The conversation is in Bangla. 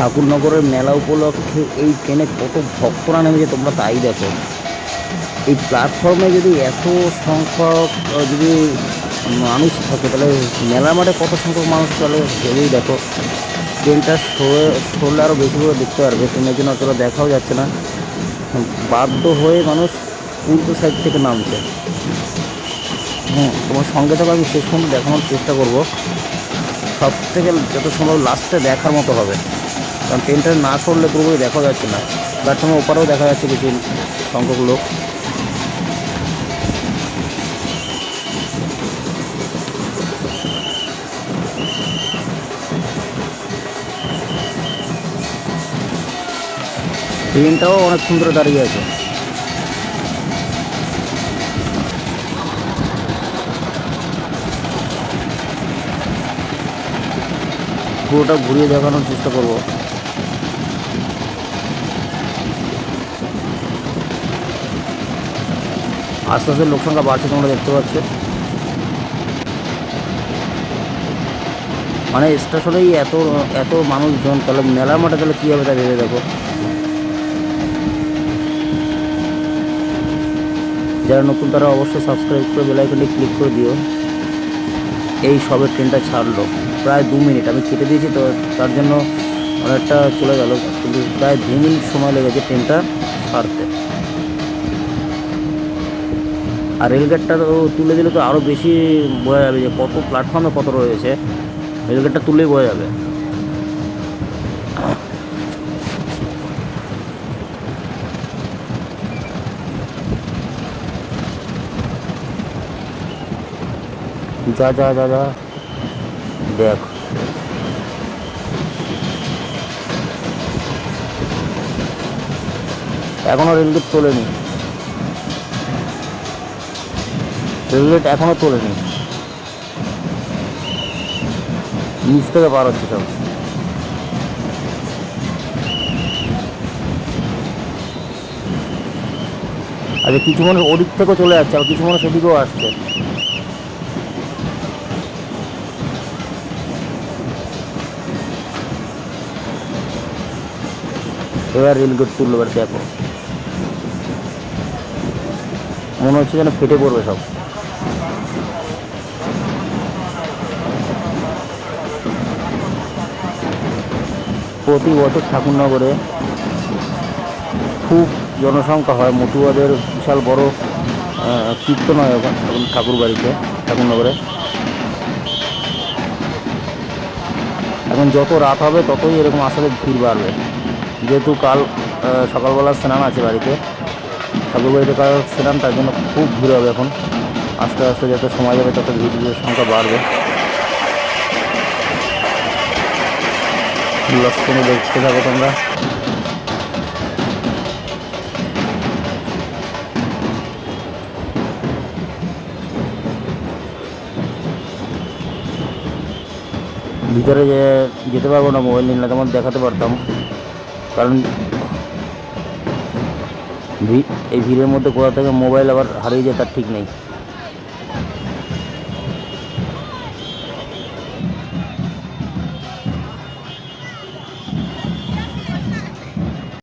ঠাকুরনগরের মেলা উপলক্ষে এই ট্রেনে কত ভক্তরা নেমেছে তোমরা তাই দেখো। এই প্ল্যাটফর্মে যদি এত সংখ্যক যদি মানুষ থাকে, তাহলে মেলা মাঠে কত সংখ্যক মানুষ চলে ভেবেই দেখো। ট্রেনটা শোয়ে শোলে আরও বেশি করে দেখতে পারবে। ট্রেনের জন্য অতটা দেখাও যাচ্ছে না। বাধ্য হয়ে মানুষ উল্টো সাইড থেকে নামছে। হুম, তোমার সঙ্গে থেকে, আমি শেষ পর্যন্ত দেখানোর চেষ্টা করব। সব থেকে যত সম্ভব লাস্টে দেখার মতো হবে। কারণ ট্রেনটা না সরলে পুরোপুরি দেখা যাচ্ছে না। প্ল্যাটফর্মের ওপারেও দেখা যাচ্ছে কিছু সংখ্যক লোক। ট্রেনটাও অনেকক্ষণ ধরে দাঁড়িয়ে আছে। পুরোটা ঘুরিয়ে দেখানোর চেষ্টা করব। আস্তে আস্তে লোক সংখ্যা বাড়ছে, তোমরা দেখতে পাচ্ছ। মানে স্টেশনেই এত এত মানুষজন, তাহলে মেলার মাঠে তাহলে কী হবে তা ভেবে দেখো। যারা নতুন, তারা অবশ্যই সাবস্ক্রাইব করে বেলাইকনে ক্লিক করে দিও। এই সবে ট্রেনটা ছাড়লো, প্রায় দু মিনিট। আমি কেটে দিয়েছি তো, তার জন্য অনেকটা চলে গেল। কিন্তু প্রায় দু মিনিট সময় লেগেছে ট্রেনটা ছাড়তে। আর রেলগেটটা তো তুলে দিলে তো আরও বেশি বোঝা যাবে যে কত প্ল্যাটফর্মে কত রয়েছে। রেলগেটটা তুলেই বোঝা যাবে। যা যা যা যা। দেখ। এখনও রেলগেট তোলেনি। রেলগেট এখনও তোলেনি। নিচ থেকে পার হচ্ছে সব। আচ্ছা কিছু মানুষ ওদিক থেকেও চলে যাচ্ছে আর কিছু মানুষ এদিকেও আসছে। এবার রেলগেট তুললো, এবার দেখো। মনে হচ্ছে যেন ফেটে পড়বে সব। প্রতি বছর ঠাকুরনগরে খুব জনসংখ্যা হয়। মতুয়াদের বিশাল বড় কীর্তন হয় ওখানে ঠাকুর বাড়িতে ঠাকুরনগরে। এখন যত রাত হবে, ততই এরকম আসলে ভিড় বাড়বে। যেহেতু কাল সকালবেলা স্নান আছে বাড়িতে ঠাকুর বাড়িতে কাল স্নান, তার জন্য খুব ভিড় হবে এখন। আস্তে আস্তে যত সময় যাবে, তত ভিড়ের সংখ্যা বাড়বে। দেখতে থাকো তোমরা। ভিতরে যে যেতে পারব না মোবাইল নিলে তোমার দেখাতে পারতাম। কারণ এই ভিড়ের মধ্যে কোথা থেকে মোবাইল আবার হারিয়ে যায়, তার ঠিক নেই।